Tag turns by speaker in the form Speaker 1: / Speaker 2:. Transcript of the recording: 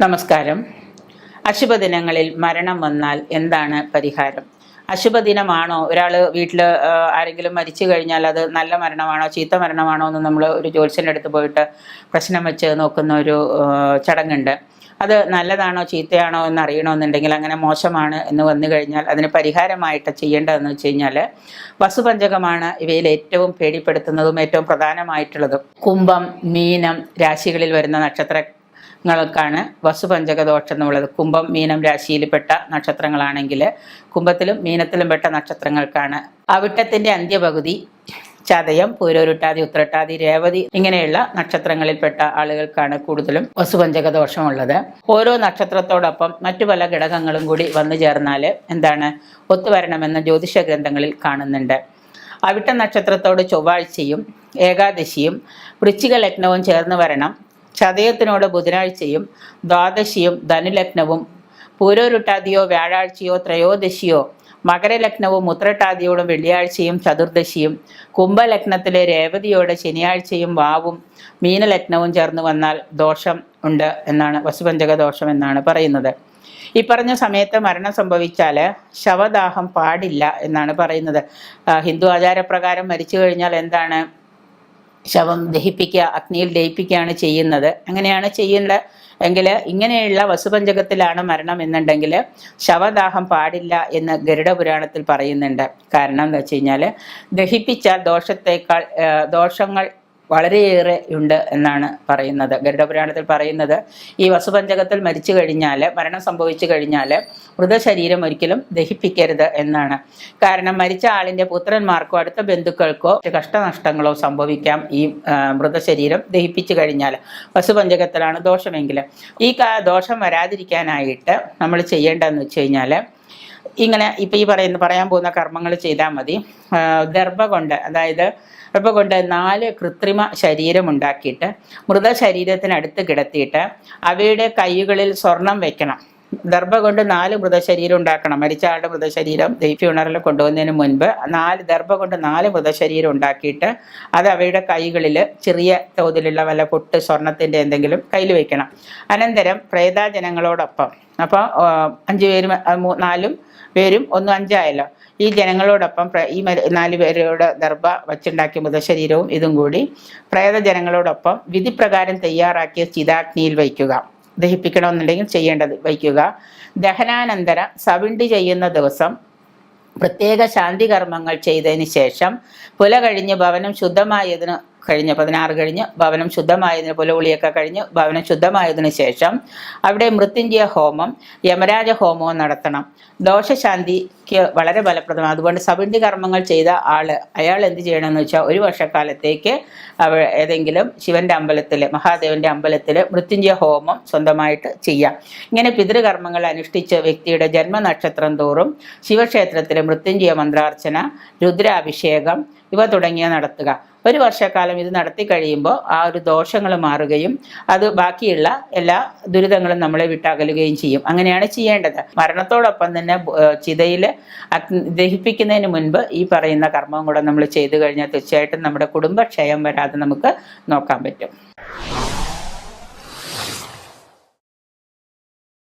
Speaker 1: നമസ്കാരം. അശുഭദിനങ്ങളിൽ മരണം വന്നാൽ എന്താണ് പരിഹാരം? അശുഭദിനമാണോ? ഒരാൾ വീട്ടിൽ ആരെങ്കിലും മരിച്ചു കഴിഞ്ഞാൽ അത് നല്ല മരണമാണോ ചീത്ത മരണമാണോ എന്ന് നമ്മൾ ഒരു ജ്യോത്സ്യന്റെ അടുത്ത് പോയിട്ട് പ്രശ്നം വെച്ച് നോക്കുന്ന ഒരു ചടങ്ങുണ്ട്. അത് നല്ലതാണോ ചീത്തയാണോ എന്ന് അറിയണമെന്നുണ്ടെങ്കിൽ അങ്ങനെ മോശമാണ് എന്ന് വന്നു കഴിഞ്ഞാൽ അതിന് പരിഹാരമായിട്ട് ചെയ്യേണ്ടതെന്ന് വെച്ച് കഴിഞ്ഞാൽ വസുപഞ്ചകമാണ് ഇവയിൽ ഏറ്റവും പേടിപ്പെടുത്തുന്നതും ഏറ്റവും പ്രധാനമായിട്ടുള്ളതും. കുംഭം മീനം രാശികളിൽ വരുന്ന നക്ഷത്രങ്ങൾക്കാണ് വസുപഞ്ചക ദോഷം എന്നുള്ളത്. കുംഭം മീനം രാശിയിൽപ്പെട്ട നക്ഷത്രങ്ങളാണെങ്കിൽ കുംഭത്തിലും മീനത്തിലും പെട്ട നക്ഷത്രങ്ങൾക്കാണ്. അവിട്ടത്തിന്റെ അന്ത്യപകുതി ചതയം പൂരോരുട്ടാതി ഉത്രട്ടാതി രേവതി ഇങ്ങനെയുള്ള നക്ഷത്രങ്ങളിൽപ്പെട്ട ആളുകൾക്കാണ് കൂടുതലും വസുപഞ്ചക ദോഷമുള്ളത് ഓരോ നക്ഷത്രത്തോടൊപ്പം മറ്റു പല ഘടകങ്ങളും കൂടി വന്നു ചേർന്നാൽ എന്താണ്? ഒത്തുവരണമെന്ന് ജ്യോതിഷ ഗ്രന്ഥങ്ങളിൽ കാണുന്നുണ്ട്. അവിട്ട നക്ഷത്രത്തോട് ചൊവ്വാഴ്ചയും ഏകാദശിയും വൃശ്ചിക ലഗ്നവും ചേർന്ന് വരണം. ചതയത്തിനോട് ബുധനാഴ്ചയും ദ്വാദശിയും ധനുലഗ്നവും പൂരോരുട്ടാതിയോ വ്യാഴാഴ്ചയോ ത്രയോദശിയോ മകരലഗ്നവും ഉത്രട്ടാതിയോടും വെള്ളിയാഴ്ചയും ചതുർദശിയും കുംഭലഗ്നത്തിലെ രേവതിയോടെ ശനിയാഴ്ചയും വാവും മീനലഗ്നവും ചേർന്ന് വന്നാൽ ദോഷം ഉണ്ട് എന്നാണ് വസുപഞ്ചക ദോഷം എന്നാണ് പറയുന്നത്. ഈ പറഞ്ഞ സമയത്ത് മരണം സംഭവിച്ചാൽ ശവദാഹം പാടില്ല എന്നാണ് പറയുന്നത്. ഹിന്ദു ആചാരപ്രകാരം മരിച്ചു കഴിഞ്ഞാൽ എന്താണ്? ശവം ദഹിപ്പിക്കുക അഗ്നിയിൽ ദഹിപ്പിക്കുകയാണ് ചെയ്യുന്നത്. അങ്ങനെയാണ് ചെയ്യേണ്ട എങ്കിൽ ഇങ്ങനെയുള്ള വസുപഞ്ചകത്തിലാണ് മരണം എന്നുണ്ടെങ്കിൽ ശവദാഹം പാടില്ല എന്ന് ഗരുഡ പുരാണത്തിൽ പറയുന്നുണ്ട്. കാരണം എന്താ വെച്ച് കഴിഞ്ഞാൽ ദഹിപ്പിച്ചാൽ ദോഷത്തേക്കാൾ ദോഷങ്ങൾ വളരെയേറെ ഉണ്ട് എന്നാണ് പറയുന്നത്. ഗരുഡപുരാണത്തിൽ പറയുന്നത് ഈ വസുപഞ്ചകത്തിൽ മരിച്ചു കഴിഞ്ഞാൽ മരണം സംഭവിച്ചു കഴിഞ്ഞാൽ മൃതശരീരം ഒരിക്കലും ദഹിപ്പിക്കരുത് എന്നാണ്. കാരണം മരിച്ച ആളിന്റെ പുത്രന്മാർക്കോ അടുത്ത ബന്ധുക്കൾക്കോ കഷ്ടനഷ്ടങ്ങളോ സംഭവിക്കാം ഈ മൃതശരീരം ദഹിപ്പിച്ചു കഴിഞ്ഞാൽ വസുപഞ്ചകത്തിലാണ് ദോഷമെങ്കിൽ ഈ ദോഷം വരാതിരിക്കാനായിട്ട് നമ്മൾ ചെയ്യേണ്ടതെന്ന് വെച്ച് കഴിഞ്ഞാൽ ഇങ്ങനെ ഇപ്പം ഈ പറയുന്ന പറയാൻ പോകുന്ന കർമ്മങ്ങൾ ചെയ്താൽ മതി. ദർഭ കൊണ്ട് അതായത് ദർഭ കൊണ്ട് നാല് കൃത്രിമ ശരീരം ഉണ്ടാക്കിയിട്ട് മൃതശരീരത്തിനടുത്ത് കിടത്തിയിട്ട് അവയുടെ കൈകളിൽ സ്വർണം വെക്കണം. ദർഭ കൊണ്ട് നാല് മൃതശരീരം ഉണ്ടാക്കണം. മരിച്ച ആളുടെ മൃതശരീരം ദൈവ്യുണറിൽ കൊണ്ടുപോകുന്നതിന് മുൻപ് നാല് ദർഭ കൊണ്ട് നാല് മൃതശരീരം ഉണ്ടാക്കിയിട്ട് അത് അവയുടെ കൈകളിൽ ചെറിയ തോതിലുള്ള വല്ല പൊട്ട് സ്വർണത്തിന്റെ എന്തെങ്കിലും കയ്യിൽ വെക്കണം അനന്തരം പ്രേതാജനങ്ങളോടൊപ്പം അപ്പോൾ അഞ്ച് പേരും നാലും പേരും ഒന്നും അഞ്ചായല്ലോ. ഈ ജനങ്ങളോടൊപ്പം ഈ നാല് പേരുടെ ദർഭ വച്ചുണ്ടാക്കിയ മൃതശരീരവും ഇതും കൂടി പ്രേതജനങ്ങളോടൊപ്പം വിധിപ്രകാരം തയ്യാറാക്കിയ ചിതാഗ്നിയിൽ വയ്ക്കുക. ദഹിപ്പിക്കണമെന്നുണ്ടെങ്കിൽ ചെയ്യേണ്ടത് വയ്ക്കുക. ദഹനാനന്തര സവിണ്ടി ചെയ്യുന്ന ദിവസം പ്രത്യേക ശാന്തി കർമ്മങ്ങൾ ചെയ്തതിന് ശേഷം പുല കഴിഞ്ഞ് ഭവനം ശുദ്ധമായതിന് കഴിഞ്ഞ് പതിനാറ് കഴിഞ്ഞ് ഭവനം ശുദ്ധമായതിന് പുലവുളിയൊക്കെ കഴിഞ്ഞ് ഭവനം ശുദ്ധമായതിനു ശേഷം അവിടെ മൃത്യുഞ്ജയ ഹോമം യമരാജ ഹോമവും നടത്തണം. ദോഷശാന്തിക്ക് വളരെ ഫലപ്രദമാണ്. അതുകൊണ്ട് സബിണ്ടി കർമ്മങ്ങൾ ചെയ്ത ആൾ അയാൾ എന്ത് ചെയ്യണമെന്ന് വെച്ചാൽ ഒരു വർഷക്കാലത്തേക്ക് അവ ഏതെങ്കിലും ശിവന്റെ അമ്പലത്തിൽ മഹാദേവന്റെ അമ്പലത്തിൽ മൃത്യുഞ്ജയ ഹോമം സ്വന്തമായിട്ട് ചെയ്യാം. ഇങ്ങനെ പിതൃകർമ്മങ്ങൾ അനുഷ്ഠിച്ച വ്യക്തിയുടെ ജന്മനക്ഷത്രം തോറും ശിവക്ഷേത്രത്തിലെ മൃത്യുഞ്ജയ മന്ത്രാർച്ചന രുദ്രാഭിഷേകം ഇവ തുടങ്ങിയ നടത്തുക. ഒരു വർഷക്കാലം ഇത് നടത്തി കഴിയുമ്പോൾ ആ ഒരു ദോഷങ്ങൾ മാറുകയും അത് ബാക്കിയുള്ള എല്ലാ ദുരിതങ്ങളും നമ്മളെ വിട്ടകലുകയും ചെയ്യും. അങ്ങനെയാണ് ചെയ്യേണ്ടത്. മരണത്തോടൊപ്പം തന്നെ ചിതയിൽ ദഹിപ്പിക്കുന്നതിന് മുൻപ് ഈ പറയുന്ന കർമ്മം കൂടെ നമ്മൾ ചെയ്തു കഴിഞ്ഞാൽ തീർച്ചയായിട്ടും നമ്മുടെ കുടുംബക്ഷയം വരാതെ നമുക്ക് നോക്കാൻ പറ്റും.